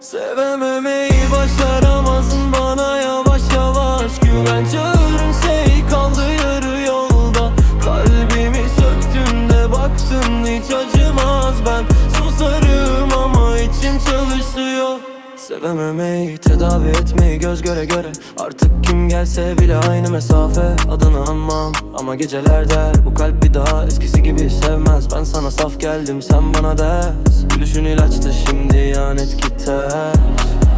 Sevememeyi başaramazsın. Bana yavaş yavaş Güven. Çağırın şey kaldı yarı yolda. Kalbimi söktün de baktın hiç acımaz. Ben susarım ama içim çalışıyor. Sevememeyi tedavi etmeyi göz göre göre. Artık kim gelse bile aynı mesafe. Adını anmam ama geceler der Bu kalp bir daha eskisi gibi sevmez. Ben sana saf geldim sen bana ders. Gülüşün ilaçtı şimdi ihanet gider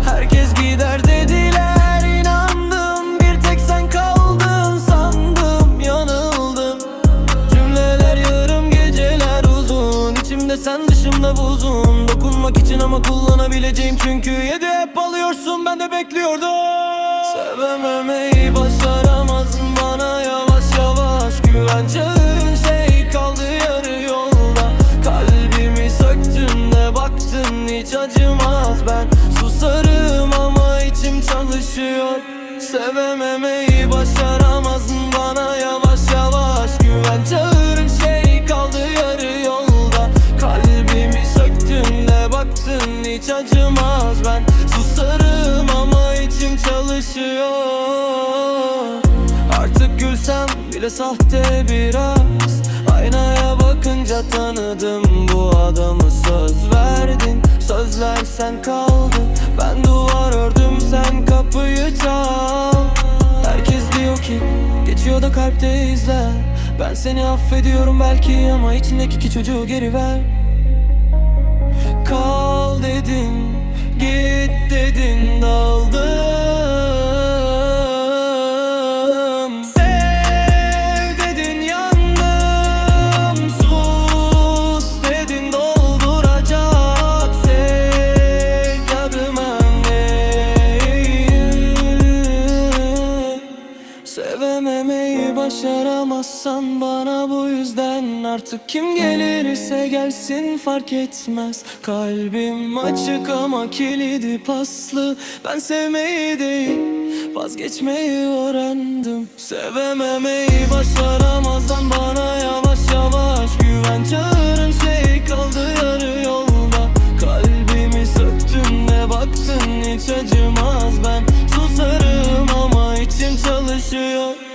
Herkes gider dediler inandım. Bir tek sen kaldın sandım yanıldım. Cümleler yarım geceler uzun. İçimde sen dışımda buzun. Dokunmak için ama kullanabileceğim Çünkü yedi hep alıyorsun ben de bekliyordum. Sevememeyi yavaş Güveneceğin şey kaldı yarı yolda. Kalbimi söktün de baktın hiç acımaz. Ben susarım ama içim çalışıyor. Sevememeyi başaramazsın bana bile sahte biraz. Aynaya bakınca tanıdım bu adamı. Söz verdin Sözler sen kaldın. Ben duvar ördüm sen kapıyı çal. Herkes diyor ki geçiyor da kalpte izler. Ben seni affediyorum belki ama içindeki iki çocuğu geri ver. Kal dedin, git Sevememeyi başaramazsan bana bu yüzden Artık kim gelirse gelsin fark etmez. Kalbim açık ama kilidi paslı. Ben sevmeyi değil vazgeçmeyi öğrendim. Sevememeyi başaramazsan to you